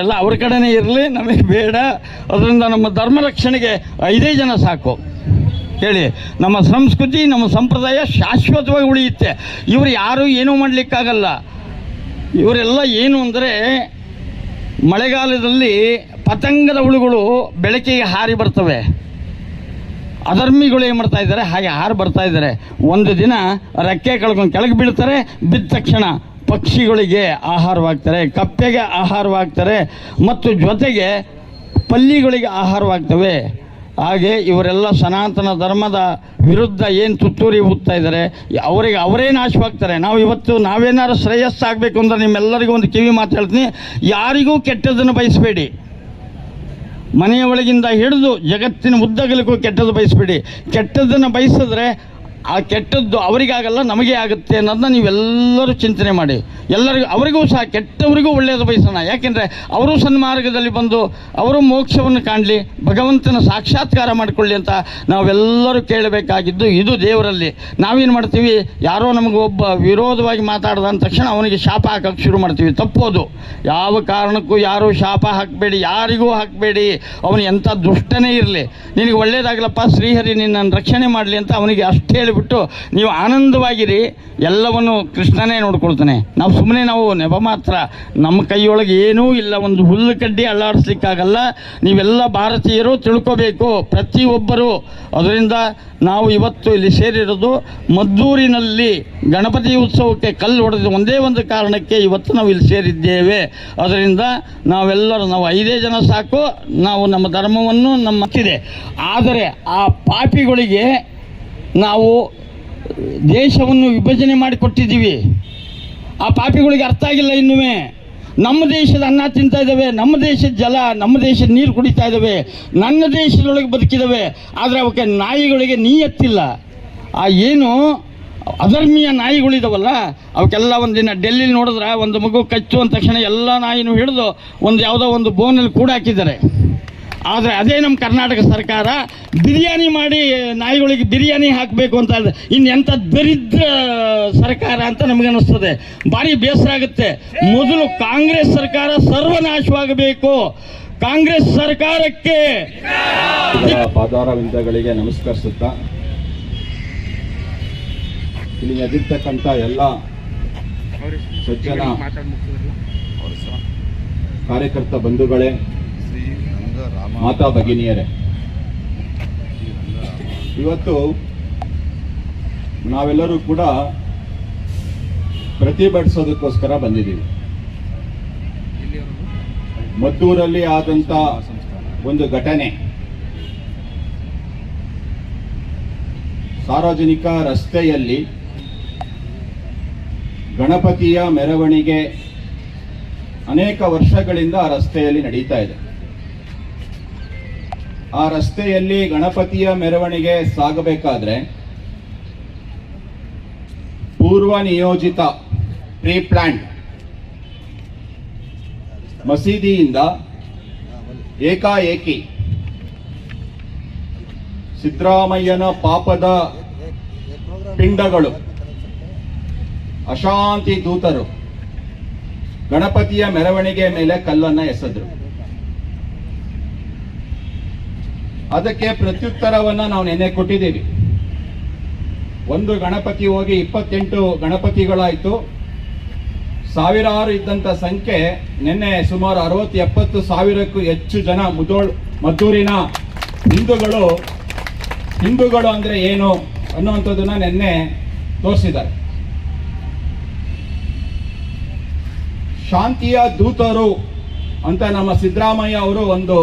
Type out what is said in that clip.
ಎಲ್ಲ ಅವ್ರ ಕಡೆನೇ ಇರಲಿ, ನಮಗೆ ಬೇಡ. ಅದರಿಂದ ನಮ್ಮ ಧರ್ಮ ರಕ್ಷಣೆಗೆ ಐದೇ ಜನ ಸಾಕು. ಹೇಳಿ, ನಮ್ಮ ಸಂಸ್ಕೃತಿ, ನಮ್ಮ ಸಂಪ್ರದಾಯ ಶಾಶ್ವತವಾಗಿ ಉಳಿಯುತ್ತೆ. ಇವರು ಯಾರೂ ಏನೂ ಮಾಡಲಿಕ್ಕಾಗಲ್ಲ. ಇವರೆಲ್ಲ ಏನು ಅಂದರೆ, ಮಳೆಗಾಲದಲ್ಲಿ ಪತಂಗದ ಹುಳುಗಳು ಬೆಳಕಿಗೆ ಹಾರಿ ಬರ್ತವೆ. ಅಧರ್ಮಿಗಳು ಏನು ಮಾಡ್ತಾ ಇದ್ದಾರೆ, ಹಾಗೆ ಹಾರು ಬರ್ತಾ ಇದ್ದಾರೆ. ಒಂದು ದಿನ ರೆಕ್ಕೆ ಕಳ್ಕೊಂಡು ಕೆಳಗೆ ಬೀಳ್ತಾರೆ, ಬಿದ್ದ ತಕ್ಷಣ ಪಕ್ಷಿಗಳಿಗೆ ಆಹಾರವಾಗ್ತಾರೆ, ಕಪ್ಪೆಗೆ ಆಹಾರವಾಗ್ತಾರೆ ಮತ್ತು ಜೊತೆಗೆ ಪಲ್ಲಿಗಳಿಗೆ ಆಹಾರವಾಗ್ತವೆ. ಹಾಗೆ ಇವರೆಲ್ಲ ಸನಾತನ ಧರ್ಮದ ವಿರುದ್ಧ ಏನು ತುತ್ತೂರಿ ಊದ್ತಾ ಇದ್ದಾರೆ, ಅವರಿಗೆ ಅವರೇ ನಾಶವಾಗ್ತಾರೆ. ನಾವು ಇವತ್ತು ನಾವೇನಾದ್ರು ಶ್ರೇಯಸ್ಸಾಗಬೇಕು ಅಂದರೆ ನಿಮ್ಮೆಲ್ಲರಿಗೂ ಒಂದು ಕಿವಿ ಮಾತು ಹೇಳ್ತೀನಿ, ಯಾರಿಗೂ ಕೆಟ್ಟದನ್ನು ಬಯಸಬೇಡಿ. ಮನೆಯ ಒಳಗಿಂದ ಹಿಡಿದು ಜಗತ್ತಿನ ಉದ್ದಗಲಿಗೂ ಕೆಟ್ಟದ್ದು ಬಯಸಬೇಡಿ. ಕೆಟ್ಟದ್ದನ್ನು ಬಯಸಿದ್ರೆ ಆ ಕೆಟ್ಟದ್ದು ಅವರಿಗಾಗಲ್ಲ ನಮಗೆ ಆಗುತ್ತೆ ಅನ್ನೋದನ್ನ ನೀವೆಲ್ಲರೂ ಚಿಂತನೆ ಮಾಡಿ. ಎಲ್ಲರಿಗೂ, ಅವರಿಗೂ ಸಹ ಕೆಟ್ಟವರಿಗೂ ಒಳ್ಳೆಯದು ಬಯಸೋಣ. ಯಾಕೆಂದರೆ ಅವರು ಸನ್ಮಾರ್ಗದಲ್ಲಿ ಬಂದು ಅವರು ಮೋಕ್ಷವನ್ನು ಕಾಣಲಿ, ಭಗವಂತನ ಸಾಕ್ಷಾತ್ಕಾರ ಮಾಡಿಕೊಳ್ಳಿ ಅಂತ ನಾವೆಲ್ಲರೂ ಕೇಳಬೇಕಾಗಿದ್ದು ಇದು ದೇವರಲ್ಲಿ. ನಾವೇನು ಮಾಡ್ತೀವಿ, ಯಾರೋ ನಮಗೆ ಒಬ್ಬ ವಿರೋಧವಾಗಿ ಮಾತಾಡ್ದ ಅಂದ ತಕ್ಷಣ ಅವನಿಗೆ ಶಾಪ ಹಾಕಕ್ಕೆ ಶುರು ಮಾಡ್ತೀವಿ. ತಪ್ಪೋದು. ಯಾವ ಕಾರಣಕ್ಕೂ ಯಾರೂ ಶಾಪ ಹಾಕಬೇಡಿ, ಯಾರಿಗೂ ಹಾಕಬೇಡಿ. ಅವನು ಎಂಥ ದುಷ್ಟನೇ ಇರಲಿ. ನಿನಗೆ ಒಳ್ಳೇದಾಗಲಪ್ಪ, ಶ್ರೀಹರಿ ನಿನ್ನನ್ನು ರಕ್ಷಣೆ ಮಾಡಲಿ ಅಂತ ಅವನಿಗೆ ಅಷ್ಟು ಹೇಳಿಬಿಟ್ಟು ನೀವು ಆನಂದವಾಗಿರಿ. ಎಲ್ಲವನ್ನು ಕೃಷ್ಣನೇ ನೋಡ್ಕೊಳ್ತಾನೆ. ನಾವು ಸುಮ್ಮನೆ ನಾವು ನೆಪ ಮಾತ್ರ. ನಮ್ಮ ಕೈಯೊಳಗೆ ಏನೂ ಇಲ್ಲ. ಒಂದು ಹುಲ್ಲು ಕಡ್ಡಿ ಅಲ್ಲಾಡಿಸ್ಲಿಕ್ಕಾಗಲ್ಲ. ನೀವೆಲ್ಲ ಭಾರತೀಯರು ತಿಳ್ಕೋಬೇಕು. ಪ್ರತಿಯೊಬ್ಬರು. ಅದರಿಂದ ನಾವು ಇವತ್ತು ಇಲ್ಲಿ ಸೇರಿರೋದು ಮದ್ದೂರಿನಲ್ಲಿ ಗಣಪತಿ ಉತ್ಸವಕ್ಕೆ ಕಲ್ಲು ಹೊಡೆದ ಒಂದೇ ಒಂದು ಕಾರಣಕ್ಕೆ ಇವತ್ತು ನಾವು ಇಲ್ಲಿ ಸೇರಿದ್ದೇವೆ. ಅದರಿಂದ ನಾವೆಲ್ಲರೂ ನಾವು ಐದೇ ಜನ ಸಾಕು. ನಾವು ನಮ್ಮ ಧರ್ಮವನ್ನು ನಮ್ಮ ಇದೆ ಆದರೆ ಆ ಪಾಪಿಗಳಿಗೆ ನಾವು ದೇಶವನ್ನು ವಿಭಜನೆ ಮಾಡಿಕೊಟ್ಟಿದ್ದೀವಿ. ಆ ಪಾಪಿಗಳಿಗೆ ಅರ್ಥ ಆಗಿಲ್ಲ ಇನ್ನುವೇ. ನಮ್ಮ ದೇಶದ ಅನ್ನ ತಿಂತಾ ಇದ್ದಾವೆ, ನಮ್ಮ ದೇಶದ ಜಲ, ನಮ್ಮ ದೇಶದ ನೀರು ಕುಡಿತಾ ಇದ್ದಾವೆ, ನನ್ನ ದೇಶದೊಳಗೆ ಬದುಕಿದ್ದಾವೆ, ಆದರೆ ಅವಕ್ಕೆ ನಾಯಿಗಳಿಗೆ ನೀಯತ್ತಿಲ್ಲ. ಆ ಏನು ಅಧರ್ಮೀಯ ನಾಯಿಗಳಿದಾವಲ್ಲ, ಅವಕ್ಕೆಲ್ಲ ಒಂದಿನ ಡೆಲ್ಲಿ ನೋಡಿದ್ರೆ ಒಂದು ಮಗು ಕಚ್ಚು ಅಂದ ತಕ್ಷಣ ಎಲ್ಲ ನಾಯಿನೂ ಹಿಡಿದು ಒಂದು ಯಾವುದೋ ಒಂದು ಬೋನಲ್ಲಿ ಕೂಡ ಹಾಕಿದ್ದಾರೆ ಆದರೆ ಅದೇ ನಮ್ಮ ಕರ್ನಾಟಕ ಸರ್ಕಾರ ಬಿರಿಯಾನಿ ಮಾಡಿ ನಾಯಿಗಳಿಗೆ ಬಿರಿಯಾನಿ ಹಾಕಬೇಕು ಅಂತ ಇನ್ನು ಎಂಥ ದರಿದ್ರ ಸರ್ಕಾರ ಅಂತ ನಮಗನ್ನಿಸ್ತದೆ. ಭಾರಿ ಬೇಸರ ಆಗುತ್ತೆ. ಮೊದಲು ಕಾಂಗ್ರೆಸ್ ಸರ್ಕಾರ ಸರ್ವನಾಶವಾಗಬೇಕು. ಕಾಂಗ್ರೆಸ್ ಸರ್ಕಾರಕ್ಕೆ ಎಲ್ಲ ಪಾದಾರವಿಂದಗಳಿಗೆ ನಮಸ್ಕರಿಸುತ್ತಾ ಇಲ್ಲಿ ಎದಿರ್ತಕ್ಕಂಥ ಎಲ್ಲ ಸಜ್ಜನ ಕಾರ್ಯಕರ್ತ ಬಂಧುಗಳೇ ಮಾತಾ ಭಗಿನಿಯರೇ ಇವತ್ತು ನಾವೆಲ್ಲರೂ ಕೂಡ ಪ್ರತಿಭಟಿಸೋದಕ್ಕೋಸ್ಕರ ಬಂದಿದ್ದೀವಿ. ಮದ್ದೂರಲ್ಲಿ ಆದಂತ ಒಂದು ಘಟನೆ. ಸಾರ್ವಜನಿಕ ರಸ್ತೆಯಲ್ಲಿ ಗಣಪತಿಯ ಮೆರವಣಿಗೆ ಅನೇಕ ವರ್ಷಗಳಿಂದ ರಸ್ತೆಯಲ್ಲಿ ನಡೀತಾ ಇದೆ. ಆ ರಸ್ತೆಯಲ್ಲಿ ಗಣಪತಿಯ ಮೆರವಣಿಗೆ ಸಾಗಬೇಕಾದ್ರೆ ಪೂರ್ವ ನಿಯೋಜಿತ ಪ್ರೀ ಪ್ಲಾನ್ ಮಸೀದಿಯಿಂದ ಏಕಾಏಕಿ ಸಿದ್ದರಾಮಯ್ಯನ ಪಾಪದ ಪಿಂಡಗಳು, ಅಶಾಂತಿ ದೂತರು ಗಣಪತಿಯ ಮೆರವಣಿಗೆ ಮೇಲೆ ಕಲ್ಲನ್ನು ಎಸೆದ್ರು. ಅದಕ್ಕೆ ಪ್ರತ್ಯುತ್ತರವನ್ನು ನಾವು ನೆನ್ನೆ ಕೊಟ್ಟಿದ್ದೀವಿ. ಒಂದು ಗಣಪತಿ ಹೋಗಿ ಇಪ್ಪತ್ತೆಂಟು ಗಣಪತಿಗಳಾಯಿತು. ಸಾವಿರಾರು ಇದ್ದಂತ ಸಂಖ್ಯೆ ನಿನ್ನೆ ಸುಮಾರು ಅರವತ್ತು, ಎಪ್ಪತ್ತು ಸಾವಿರಕ್ಕೂ ಹೆಚ್ಚು ಜನ ಮುದೋಳ್ ಮದ್ದೂರಿನ ಹಿಂದೂಗಳು. ಹಿಂದೂಗಳು ಅಂದ್ರೆ ಏನು ಅನ್ನುವಂಥದ್ದನ್ನ ನಿನ್ನೆ ತೋರಿಸಿದ್ದಾರೆ. ಶಾಂತಿಯ ದೂತರು ಅಂತ ನಮ್ಮ ಸಿದ್ದರಾಮಯ್ಯ ಅವರು ಒಂದು